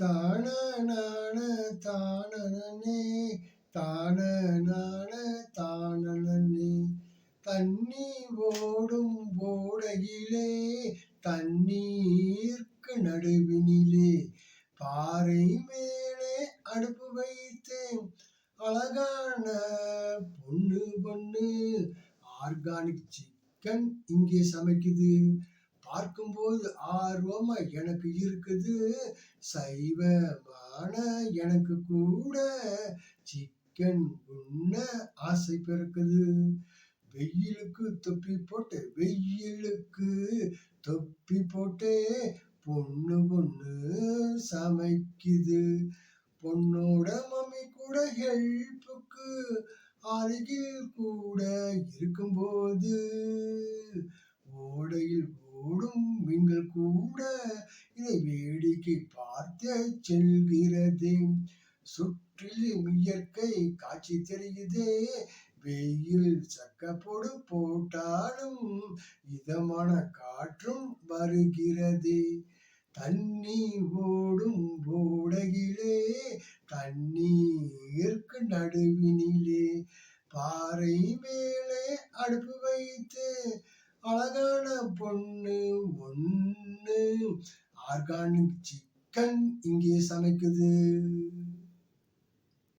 தான நான தானனே தான நான தானனே தண்ணி ஓடும் ஓடையிலே தண்ணீர்க்கு நடுவினிலே பாறை மேலே அடுப்பு வைத்தேன். அழகான பொண்ணு பொண்ணு. ஆர்கானிக் சிக்கன் இங்கே சமைக்குது. பார்க்கும்போது ஆர்வமா எனக்கு இருக்குது. சைவமான எனக்கு கூட சிக்கன் உண்ண ஆசை பிறக்குது. வெயிலுக்கு தொப்பி போட்டு வெயிலுக்கு தொப்பி போட்டு பொண்ணு பொண்ணு சமைக்குது. பொண்ணோட மம்மி கூட ஹெல்ப்புக்கு அருகில் கூட இருக்கும்போது ஓடையில் மீன்கள் கூட இதை வேடிக்கை பார்த்தே செல்கிறது. சுற்றிலும் இயற்கை காட்சி தெரியுதே. வெயில் சக்கப்போடு போட்டாலும் இதமான காற்றும் வருகிறது. தண்ணி ஓடும் ஓடையிலே தண்ணீருக்கு நடுவினிலே பாறை மேலே அடுப்பு வைத்து அழகான பொண்ணு ஒன்று ஆர்கானிக் சிக்கன் இங்கே சமைக்குது.